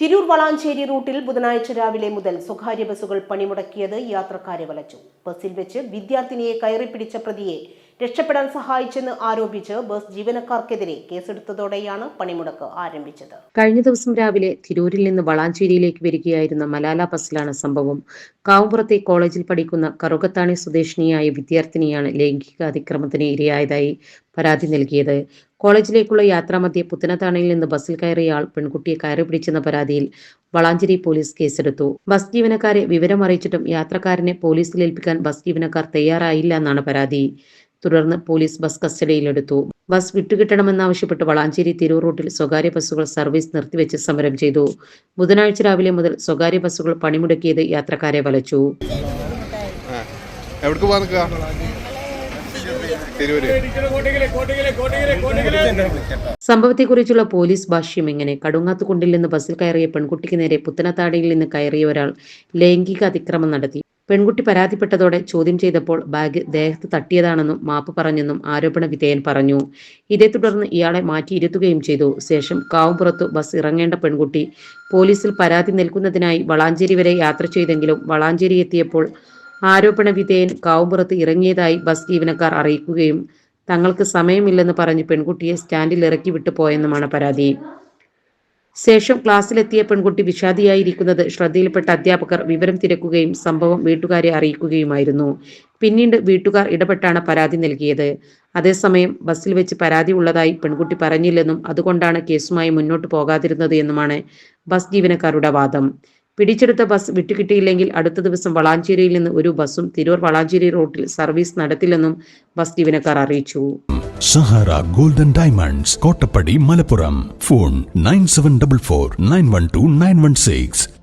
തിരൂർ വളാഞ്ചേരി റൂട്ടിൽ ബുധനാഴ്ച രാവിലെ മുതൽ സ്വകാര്യ ബസ്സുകൾ പണിമുടക്കിയത് യാത്രക്കാരെ വലച്ചു. ബസ്സിൽ വെച്ച് വിദ്യാർത്ഥിനിയെ കയറി പിടിച്ച പ്രതിയെ രക്ഷപ്പെടാൻ സഹായിച്ചെന്ന് ആരോപിച്ച് ബസ് ജീവനക്കാർക്കെതിരെ കേസെടുത്തതോടെയാണ് പണിമുടക്ക് ആരംഭിച്ചത്. കഴിഞ്ഞ ദിവസം രാവിലെ തിരൂരിൽ നിന്ന് വളാഞ്ചേരിയിലേക്ക് വരികയായിരുന്ന മലാല ബസ്സിലാണ് സംഭവം. കാവുപുറത്തെ കോളേജിൽ പഠിക്കുന്ന കറുകത്താണി സ്വദേശിനിയായ വിദ്യാർത്ഥിനിയാണ് ലൈംഗിക അതിക്രമത്തിന് ഇരയായതായി പരാതി നൽകിയത്. കോളേജിലേക്കുള്ള യാത്രാമധ്യേ പുത്തനത്താണയിൽ നിന്ന് ബസ്സിൽ കയറിയ ആൾ പെൺകുട്ടിയെ കയറി പിടിച്ചെന്ന പരാതിയിൽ വളാഞ്ചേരി പോലീസ് കേസെടുത്തു. ബസ് ജീവനക്കാരെ വിവരം അറിയിച്ചിട്ടും യാത്രക്കാരനെ പോലീസിൽ ഏൽപ്പിക്കാൻ ബസ് ജീവനക്കാർ തയ്യാറായില്ല എന്നാണ് പരാതി. തുടർന്ന് പോലീസ് ബസ് കസ്റ്റഡിയിലെടുത്തു. ബസ് വിട്ടുകിട്ടണമെന്നാവശ്യപ്പെട്ട് വളാഞ്ചേരി തിരൂർ റൂട്ടിൽ സ്വകാര്യ ബസ്സുകൾ സർവീസ് നിർത്തിവെച്ച് സമരം ചെയ്തു. ബുധനാഴ്ച രാവിലെ മുതൽ സ്വകാര്യ ബസ്സുകൾ പണിമുടക്കിയത് യാത്രക്കാരെ വലച്ചു. സംഭവത്തെക്കുറിച്ചുള്ള പോലീസ് ഭാഷ്യം ഇങ്ങനെ. കടുങ്ങാത്തുകൊണ്ടില്ലെന്ന് നിന്ന് ബസ്സിൽ കയറിയ പെൺകുട്ടിക്ക് നേരെ പുത്തനത്താടിയിൽ നിന്ന് കയറിയ ഒരാൾ ലൈംഗിക അതിക്രമം നടത്തി. പെൺകുട്ടി പരാതിപ്പെട്ടതോടെ ചോദ്യം ചെയ്തപ്പോൾ ബാഗ് ദേഹത്ത് തട്ടിയതാണെന്നും മാപ്പ് പറഞ്ഞെന്നും ആരോപണ വിധേയൻ പറഞ്ഞു. ഇതേ തുടർന്ന് ഇയാളെ മാറ്റിയിരുത്തുകയും ചെയ്തു. ശേഷം കാവുംപുറത്തു ബസ് ഇറങ്ങേണ്ട പെൺകുട്ടി പോലീസിൽ പരാതി നൽകുന്നതിനായി വളാഞ്ചേരി വരെ യാത്ര ചെയ്തെങ്കിലും വളാഞ്ചേരി എത്തിയപ്പോൾ ആരോപണ വിധേയൻ കാവുംപുറത്ത് ഇറങ്ങിയതായി ബസ് ജീവനക്കാർ അറിയിക്കുകയും തങ്ങൾക്ക് സമയമില്ലെന്ന് പറഞ്ഞ് പെൺകുട്ടിയെ സ്റ്റാൻഡിൽ ഇറക്കി വിട്ടുപോയെന്നുമാണ് പരാതി. ശേഷം ക്ലാസ്സിലെത്തിയ പെൺകുട്ടി വിഷാദിയായിരിക്കുന്നത് ശ്രദ്ധയിൽപ്പെട്ട അധ്യാപകർ വിവരം തിരക്കുകയും സംഭവം വീട്ടുകാരെ അറിയിക്കുകയുമായിരുന്നു. പിന്നീട് വീട്ടുകാർ ഇടപെട്ടാണ് പരാതി നൽകിയത്. അതേസമയം ബസ്സിൽ വെച്ച് പരാതി ഉള്ളതായി പെൺകുട്ടി പറഞ്ഞില്ലെന്നും അതുകൊണ്ടാണ് കേസുമായി മുന്നോട്ട് പോകാതിരുന്നത് എന്നുമാണ് ബസ് ജീവനക്കാരുടെ വാദം. പിടിച്ചെടുത്ത ബസ് വിട്ടുകിട്ടിയില്ലെങ്കിൽ അടുത്ത ദിവസം വളാഞ്ചേരിയിൽ നിന്ന് ഒരു ബസ്സും തിരൂർ വളാഞ്ചേരി റോഡിൽ സർവീസ് നടത്തില്ലെന്നും ബസ് ജീവനക്കാർ അറിയിച്ചു. Sahara golden diamonds Kottappadi Malappuram. Phone nine seven double four nine one two nine one six.